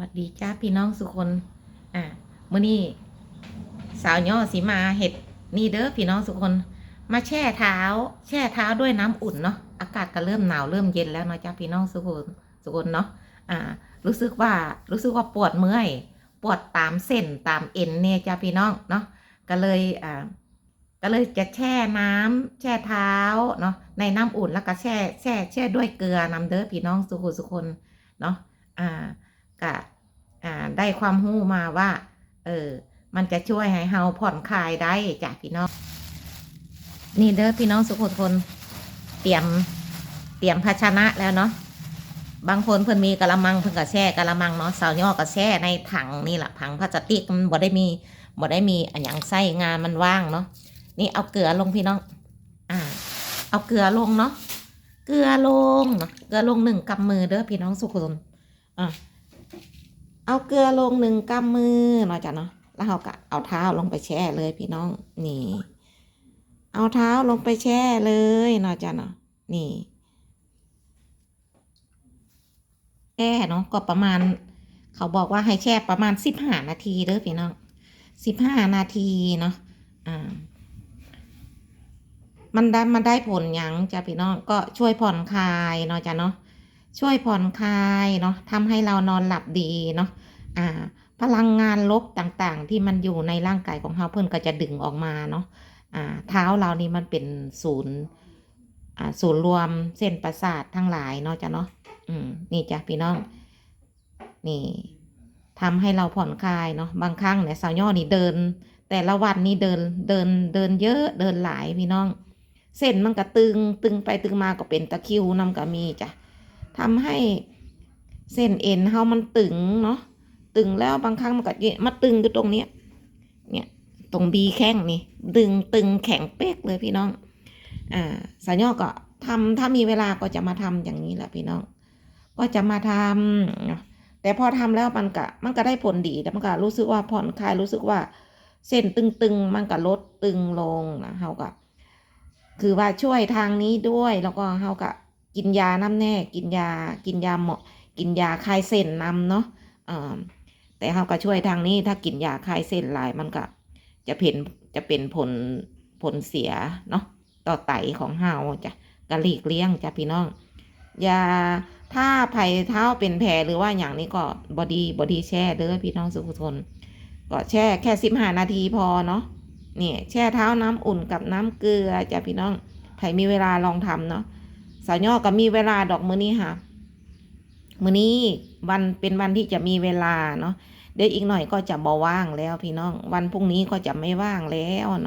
วัสดีจ้าพี่น้องสุคน อ่ามื่อนี้สาวย่อสีมาเห็ดนี่เด้อพี่น้องสุคน มาแช่เท้า แช่เท้าด้วยน้ำอุ่นเนาะอากาศก็เริ่มหนาวเริ่มเย็นแล้วเนาะจ้าพี่น้องสุคนสุคนเนาะอ่า รู้สึกว่ารู้สึกว่าปวดเมื่อย ปวดตามเส้นตามเอ็นเนี่ยจ้าพี่น้องเนาะก็เลยอ่าก็เลยจะแช่น้ำแช่เท้าเนาะในน้ำอุ่นแล้วก็แช่แช่แช่ด้วยเกลือน้ำเด้อพี่น้องสุขุสุคนเนาะอ่า กะอ่าได้ความรู้มาว่า เออ มันจะช่วยให้เฮาผ่อนคลายได้จ้ะพี่น้อง นี่เด้อพี่น้องสุขุสุคนเตรียมเตรียมภาชนะแล้วเนาะบางคนเพิ่นมีกะละมังเพิ่นก็แช่กะละมังเนาะสาวย่อก็แช่ในถังนี่แหละถังพลาสติกมันบ่ได้มีบ่ได้มีอันยังไส้งานมันว่างเนาะนี่เอาเกลือลงพี่น้องอ่า เอาเกลือลงเนาะเกลือลงเนาะเกลือลงหนึ่งกำมือเด้อพี่น้องสุขสนอะ เอาเกลือลงหนึ่งกำมือเนาะจ้ะเนาะแล้วเราก็เอาเท้าลงไปแช่เลยพี่น้องนี่ เอาเท้าลงไปแช่เลยเนาะจ้ะเนาะนี่แช่เนาะก็ประมาณ เขาบอกว่าให้แช่ประมาณสิบห้านาทีเด้อพี่น้องสิบห้านาทีเนาะอ่ามันได้มันได้ผลยังจ้ะพี่น้องก็ช่วยผ่อนคลายเนาะจ้ะเนาะ ช่วยผ่อนคลายเนาะทำให้เรานอนหลับดีเนาะอ่า พลังงานลบต่างๆ ที่มันอยู่ในร่างกายของเราเพื่อนก็จะดึงออกมาเนาะอ่า เท้าเรานี่มันเป็นศูนย์อ่าศูนย์รวมเส้นประสาททั้งหลายเนาะจ้ะเนาะอืมนี่จ้ะพี่น้อง นี่ทำให้เราผ่อนคลายเนาะบางครั้งเนี่ยสาวย่อนี่เดิน แต่ละวันนี่เดินเดินเดินเยอะเดินหลายพี่น้อง เส้นมันก็ตึงตึงไปตึงมาก็เป็นตะคิวนำก็มีจ้ะ ทำให้เส้นเอ็นเฮามันตึงเนาะตึงแล้วบางครั้งมันก็ยมาตึงอยู่ตรงเนี้ยเนี่ยตรงบีแข้งนี่ดึงตึงแข็งเป๊กเลยพี่น้องอ่าสายย่อก็ทำถ้ามีเวลาก็จะมาทำอย่างนี้แหละพี่น้อง ก็จะมาทำแต่พอทำแล้วมันก็มันก็ได้ผลดีแต่มันก็รู้สึกว่าผ่อนคลายรู้สึกว่า เส้นตึงๆมันก็ลดตึงลงนะเฮาก็คือว่าช่วยทางนี้ด้วยแล้วก็เฮาก็ กินยาน้ำแน่ กินยา กินยาเหมาะ กินยาคลายเส้นนำเนาะอ่าแต่เฮาก็ช่วยทางนี้ถ้ากินยาคลายเส้นหลายมันก็จะเป็นจะเป็นผลผลเสียเนาะต่อไตของเฮาจ้ะกะหลีกเลี่ยงจ้ะพี่น้องยาถ้าไผ่เท้าเป็นแผลหรือว่าอย่างนี้ก็บอดีบอดีแช่เด้อพี่น้องสุขทนก็แช่แค่สิบห้านาทีพอเนาะเนี่ยแช่เท้าน้ำอุ่นกับน้ำเกลือจ้ะพี่น้องใครมีเวลาลองทำเนาะ สาวย่อก็มีเวลาดอกมือนี้ค่ะ มือนี้วันเป็นวันที่จะมีเวลาเนาะเดี๋ยวอีกหน่อยก็จะบ่ว่างแล้วพี่น้อง วันพรุ่งนี้ก็จะไม่ว่างแล้วเนาะ